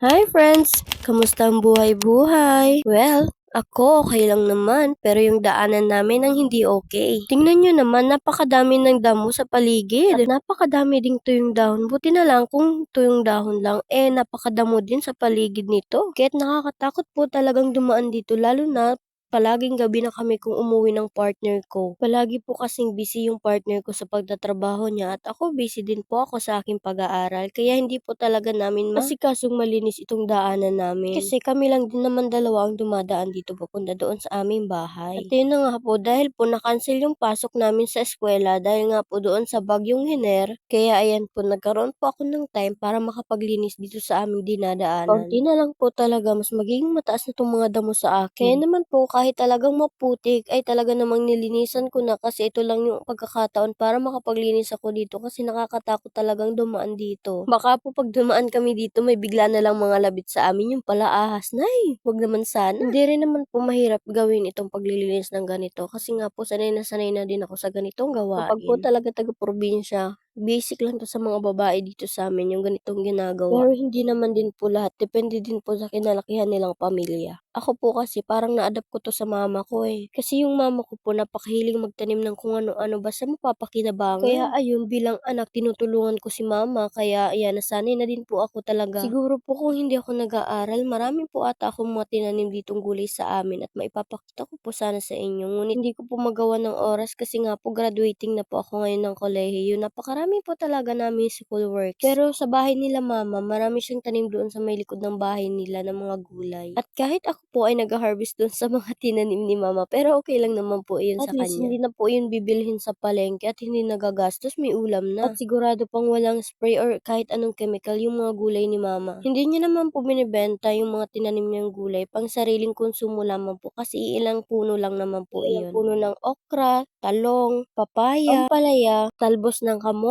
Hi friends! Kamusta ang buhay-buhay? Well, ako okay lang naman, pero yung daanan namin ang hindi okay. Tingnan nyo naman, napakadami ng damo sa paligid. At napakadami ding tuyong dahon. Buti na lang kung tuyong dahon lang, eh napakadamo din sa paligid nito. Kaya't nakakatakot po talagang dumaan dito, lalo na palaging gabi na kami kung umuwi ng partner ko. Palagi po kasing busy yung partner ko sa pagtatrabaho niya at ako busy din po ako sa aking pag-aaral kaya hindi po talaga namin masikasong malinis itong daanan namin. Kasi kami lang din naman dalawa ang dumadaan dito papunta doon sa aming bahay. At yun na nga po dahil po na-cancel yung pasok namin sa eskwela dahil nga po doon sa bagyong hiner kaya ayan po nagkaroon po ako ng time para makapaglinis dito sa aming dinadaanan. Konti na lang po talaga mas magiging mataas na itong mga damo sa akin. Kaya naman po kahit talagang maputik ay talaga namang nilinisan ko na kasi ito lang yung pagkakataon para makapaglinis ako dito kasi nakakatakot talagang dumaan dito. Baka po pag dumaan kami dito may bigla na lang mga labit sa amin yung pala ahas. Nay, wag naman sana. Hindi rin naman po mahirap gawin itong paglilinis ng ganito kasi nga po sanay na sanay na din ako sa ganitong gawain. Kapag po talaga taga-probinsya, basic lang to sa mga babae dito sa amin yung ganitong ginagawa. Pero hindi naman din po lahat. Depende din po sa kinalakihan nilang pamilya. Ako po kasi parang na-adapt ko to sa mama ko eh. Kasi yung mama ko po napakahiling magtanim ng kung ano-ano basta mapapakinabangan. Kaya ayun, bilang anak, tinutulungan ko si mama. Kaya ayan, nasanay na din po ako talaga. Siguro po kung hindi ako nag-aaral, marami po ata akong mga tinanim ditong gulay sa amin at maipapakita ko po sana sa inyo. Ngunit hindi ko po magawa ng oras kasi nga po graduating na po ako ngayon ng kolehiyo. Napakarami po talaga namin school work. Pero sa bahay nila mama, marami siyang tanim doon sa may likod ng bahay nila ng mga gulay. At kahit ako po ay nag-harvest doon sa mga tinanim ni mama, pero okay lang naman po yun At sa least kanya. hindi na po yun bibilhin sa palengke at hindi nagagastos, may ulam na. At sigurado pang walang spray or kahit anong chemical yung mga gulay ni mama. Hindi niya naman po binibenta yung mga tinanim niyang gulay, pang sariling konsumo lamang po kasi ilang puno lang naman po iyon. Puno ng okra, talong, papaya, ampalaya, talbos ng kamote,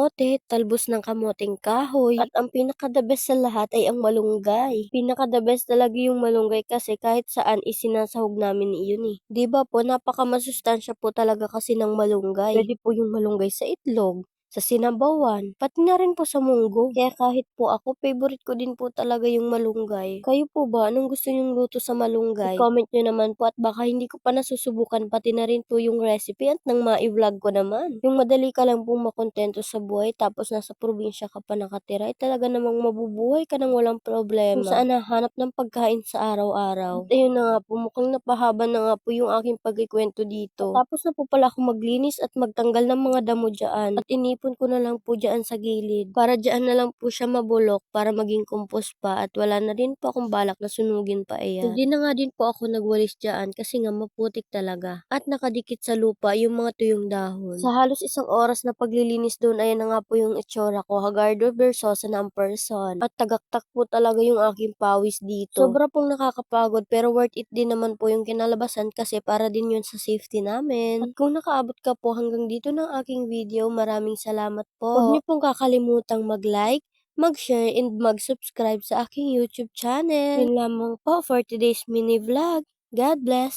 talbos ng kamoteng kahoy, at ang pinaka-the best sa lahat ay ang malunggay. Pinaka-the best talaga yung malunggay kasi kahit saan isinasahog namin iyon eh. 'Di ba po, napaka-masustansya po talaga kasi ng malunggay. Pwede po yung malunggay sa itlog, sa sinabawan, pati na rin po sa munggo. Kaya kahit po ako, favorite ko din po talaga yung malunggay. Kayo po ba, anong gusto nyong luto sa malunggay? I-comment nyo naman po at baka hindi ko pa nasusubukan pati na rin po yung recipe at nang ma-vlog ko naman. Yung madali ka lang pong makontento sa buhay tapos nasa probinsya ka pa nakatira ay talaga namang mabubuhay ka nang walang problema. Kung saan nahanap ng pagkain sa araw-araw. At ayun na nga po, mukhang napahaba na nga po yung aking pagkikwento dito. Tapos na po pala ako maglinis at magtanggal ng mga damo dyan. At inipon ko na lang po dyan sa gilid. Para dyan na lang po siya mabulok para maging compost pa at wala na din po akong balak na sunugin pa iyan. Hindi na nga din po ako nagwalis dyan kasi nga maputik talaga. At nakadikit sa lupa yung mga tuyong dahon. Sa halos isang oras na paglilinis doon, ayan na nga po yung itsura ko. Hagardo Versosa na ang person. At tagaktak po talaga yung aking pawis dito. Sobra pong nakakapagod pero worth it din naman po yung kinalabasan kasi para din yun sa safety namin. At kung nakaabot ka po hanggang dito ng aking video, maraming salamat po. Huwag niyo pong kakalimutang mag-like, mag-share, and mag-subscribe sa aking YouTube channel. Yun lamang po for today's mini vlog. God bless!